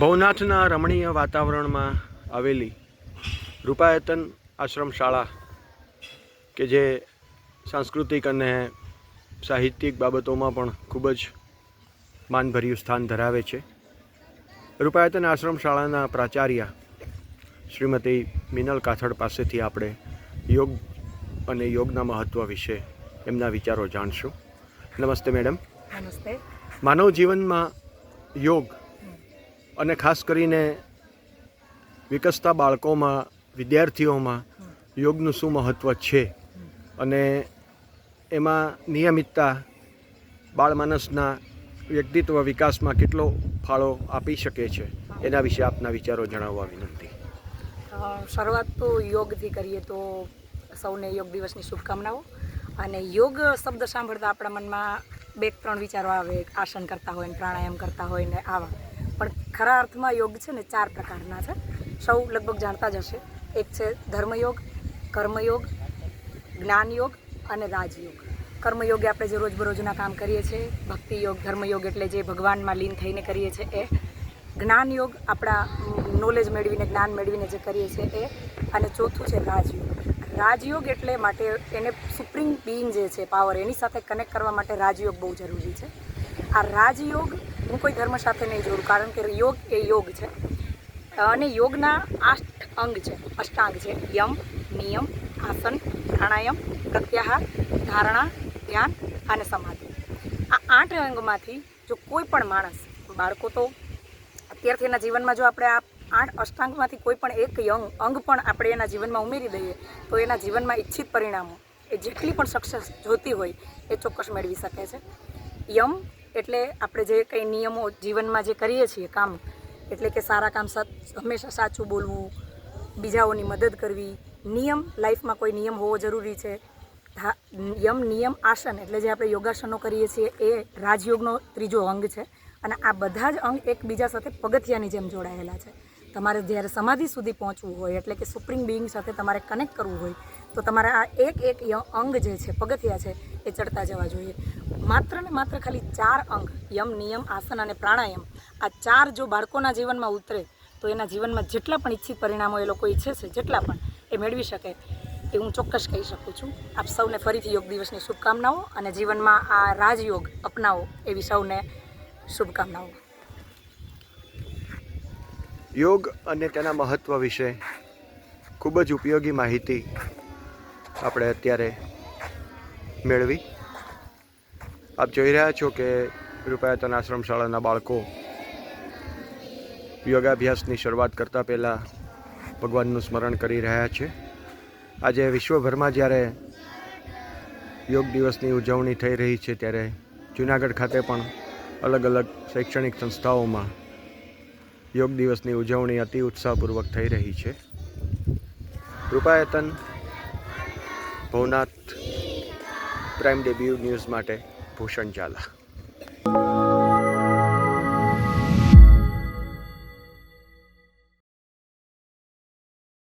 ભવનાથના રમણીય વાતાવરણમાં આવેલી રૂપાયતન આશ્રમ શાળા કે જે સાંસ્કૃતિક અને સાહિત્યિક બાબતોમાં પણ ખૂબ જ માનભર્યું સ્થાન ધરાવે છે. રૂપાયતન આશ્રમ શાળાના પ્રાચાર્ય શ્રીમતી મિનલ કાથડ પાસેથી આપણે યોગ અને યોગના મહત્ત્વ વિશે એમના વિચારો જાણશું. નમસ્તે મેડમ. નમસ્તે. માનવ જીવનમાં યોગ અને ખાસ કરીને વિકસતા બાળકોમાં, વિદ્યાર્થીઓમાં યોગનું શું મહત્ત્વ છે. અને એમાં નિયમિતતા બાળમાનસના વ્યક્તિત્વ વિકાસમાં કેટલો ફાળો આપી શકે છે, એના વિશે આપના વિચારો જણાવવા વિનંતી. શરૂઆત તો યોગથી કરીએ તો સૌને યોગ દિવસની શુભકામનાઓ. અને યોગ શબ્દ સાંભળતા આપણા મનમાં બે ત્રણ વિચારો આવે, આસન કરતા હોય ને પ્રાણાયામ કરતા હોય ને આવા. પણ ખરા અર્થમાં યોગ છે ને ચાર પ્રકારના છે. સૌ લગભગ જાણતા જ હશે. એક છે ધર્મયોગ, કર્મયોગ, જ્ઞાનયોગ અને રાજયોગ. કર્મયોગે આપણે જે રોજબરોજના કામ કરીએ છીએ ભક્તિ યોગ ધર્મયોગ એટલે જે ભગવાનમાં લીન થઈને કરીએ છીએ એ. જ્ઞાનયોગ આપણા નોલેજ મેળવીને, જ્ઞાન મેળવીને જે કરીએ છીએ એ. અને ચોથું છે રાજયોગ. રાજયોગ એટલે માટે એને સુપ્રીમ બિંગ જે છે પાવર એની સાથે કનેક્ટ કરવા માટે રાજયોગ બહુ જરૂરી છે. આ રાજયોગ હું કોઈ ધર્મ સાથે નહીં જોડું, કારણ કે યોગ એ યોગ છે. અને યોગના આઠ અંગ છે. અષ્ટાંગ છે. યમ, નિયમ, આસન, પ્રાણાયામ, પ્રત્યાહાર, ધારણા, ધ્યાન અને સમાધિ. આ આઠ અંગમાંથી જો કોઈ પણ માણસ, બાળકો તો અત્યારથી એના જીવનમાં જો આપણે આ આઠ અષ્ટાંગમાંથી કોઈ પણ એક યંગ અંગ પણ આપણે એના જીવનમાં ઉમેરી દઈએ, તો એના જીવનમાં ઈચ્છિત પરિણામો એ જેટલી પણ સક્સેસ જોતી હોય એ ચોક્કસ મેળવી શકે છે. યમ એટલે આપણે જે કંઈ નિયમો જીવનમાં જે કરીએ છીએ કામ, એટલે કે સારા કામ હંમેશા સાચું બોલવું, બીજાઓની મદદ કરવી, નિયમ, લાઈફમાં કોઈ નિયમ હોવો જરૂરી છે. યમ, નિયમ, આસન એટલે જે આપણે યોગાસનો કરીએ છીએ એ રાજયોગનો ત્રીજો અંગ છે અને આ બધા જ અંગ એકબીજા સાથે પગથિયાની જેમ જોડાયેલા છે. તમારે જ્યારે સમાધિ સુધી પહોંચવું હોય, એટલે કે સુપ્રીમ બિંગ સાથે તમારે કનેક્ટ કરવું હોય, તો તમારે આ એક એક અંગ જે છે, પગથિયા છે, એ ચડતા જવા જોઈએ. માત્ર ને માત્ર ખાલી ચાર અંગ, યમ, નિયમ, આસન અને પ્રાણાયામ, આ ચાર જો બાળકોના જીવનમાં ઉતરે, તો એના જીવનમાં જેટલા પણ ઈચ્છિત પરિણામો એ લોકો ઈચ્છે છે, જેટલા પણ એ મેળવી શકે, એ હું ચોક્કસ કહી શકું છું. આપ સૌને ફરીથી યોગ દિવસની શુભકામનાઓ અને જીવનમાં આ રાજયોગ અપનાવો એવી સૌને શુભકામનાઓ. યોગ અને તેના મહત્ત્વ વિશે ખૂબ જ ઉપયોગી માહિતી આપણે અત્યારે મેળવી. આપ જોઈ રહ્યા છો કે રૂપાયતન આશ્રમ શાળાના બાળકો યોગાભ્યાસની શરૂઆત કરતાં પહેલાં ભગવાનનું સ્મરણ કરી રહ્યા છે. આજે વિશ્વભરમાં જ્યારે યોગ દિવસની ઉજવણી થઈ રહી છે, ત્યારે જૂનાગઢ ખાતે પણ અલગ અલગ શૈક્ષણિક સંસ્થાઓમાં યોગ દિવસની ઉજવણી અતિ ઉત્સાહપૂર્વક થઈ રહી છે. Rupayatan Bhavnath prime debut news માટે 不剩下了